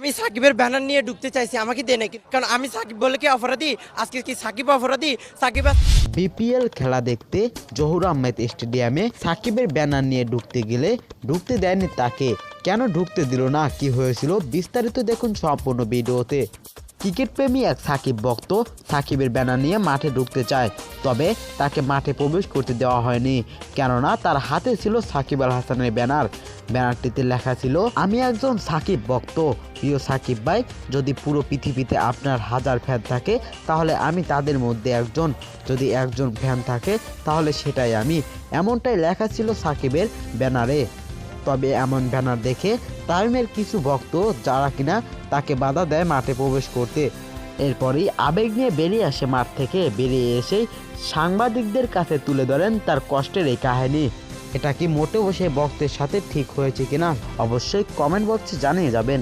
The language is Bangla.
আমি সাকিবের ব্যানার নিয়ে ঢুকতে চাইছি, আমাকে দেয় নাকি? কারণ আমি সাকিব বলে কি অপরাধী? আজকে কি সাকিব অপরাধী? সাকিব বিপিএল খেলা দেখতে জহুর আহমেদ স্টেডিয়ামে সাকিবের ব্যানার নিয়ে ঢুকতে গেলে ঢুকতে দেয়নি তাকে। কেন ঢুকতে দিল না? কি হয়েছিল? বিস্তারিত দেখুন সম্পূর্ণ ভিডিওতে। ক্রিকেট প্রেমী এক সাকিব ভক্ত সাকিবের ব্যানার নিয়ে মাঠে ঢুকতে চায়, তবে তাকে মাঠে প্রবেশ করতে দেওয়া হয়নি, কেননা তার হাতে ছিল সাকিব আল হাসানের ব্যানার। ব্যানারটিতে লেখা ছিল, আমি একজন সাকিব ভক্ত। প্রিয় সাকিব ভাই, যদি পুরো পৃথিবীতে আপনার হাজার ফ্যান থাকে, তাহলে আমি তাদের মধ্যে একজন। যদি একজন ফ্যান থাকে, তাহলে সেটাই আমি। এমনটাই লেখা ছিল সাকিবের ব্যানারে। তবে এমন ব্যানার দেখে তামিমের কিছু ভক্ত যারা কিনা তাকে বাধা দেয় মাঠে প্রবেশ করতে। এরপরই আবেগ নিয়ে বেরিয়ে আসে মাঠ থেকে। বেরিয়ে এসেই সাংবাদিকদের কাছে তুলে ধরেন তার কষ্টের এই কাহিনী। এটা কি মোটেও সেই ভক্তের সাথে ঠিক হয়েছে কিনা অবশ্যই কমেন্ট বক্সে জানিয়ে যাবেন।